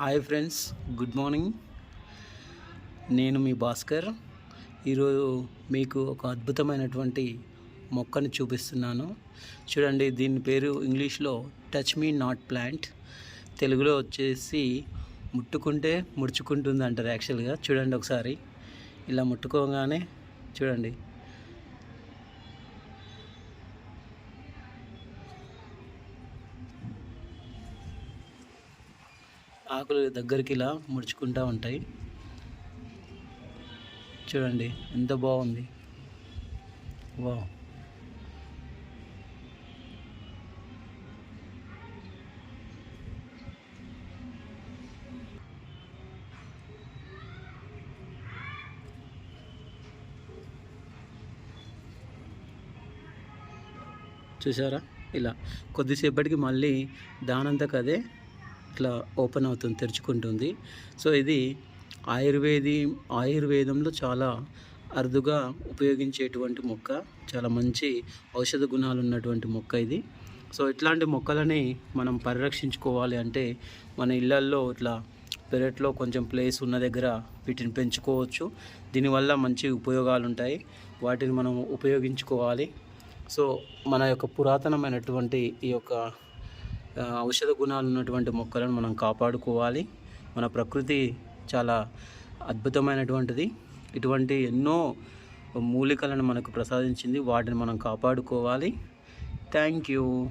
Hi friends good morning నేను మీ భాస్కర్. ఈరోజు మీకు ఒక అద్భుతమైనటువంటి మొక్కను చూపిస్తున్నాను. చూడండి దీని పేరు ఇంగ్లీష్లో టచ్ మీ నాట్ ప్లాంట్ తెలుగులో వచ్చేసి ముట్టుకుంటే ముడుచుకుంటుంది అంటారు యాక్చువల్గా చూడండి ఒకసారి. ఇలా ముట్టుకోగానే చూడండి. ఆకులు దగ్గరికి ఇలా ముడుచుకుంటూ ఉంటాయి. చూడండి ఎంత బాగుంది. వా చూసారా? ఇలా కొద్దిసేపటికి మళ్ళీ దానంతకు అదే ఇట్లా ఓపెన్ అవుతుంది తెరుచుకుంటుంది. సో ఇది ఆయుర్వేది ఆయుర్వేదంలో చాలా అరుదుగా ఉపయోగించేటువంటి మొక్క. చాలా మంచి ఔషధ గుణాలు ఉన్నటువంటి మొక్క ఇది. సో ఇట్లాంటి మొక్కలని మనం పరిరక్షించుకోవాలి అంటే మన ఇళ్ళల్లో ఇట్లా పెరట్లో కొంచెం ప్లేస్ ఉన్న దగ్గర వీటిని పెంచుకోవచ్చు. దీనివల్ల మంచి ఉపయోగాలు ఉంటాయి. వాటిని మనం ఉపయోగించుకోవాలి. సో మన యొక్క పురాతనమైనటువంటి ఈ యొక్క ఔషధ గుణాలు ఉన్నటువంటి మొక్కలను మనం కాపాడుకోవాలి. మన ప్రకృతి చాలా అద్భుతమైనటువంటిది. ఇటువంటి ఎన్నో మూలికలను మనకు ప్రసాదించింది. వాటిని మనం కాపాడుకోవాలి. Thank you.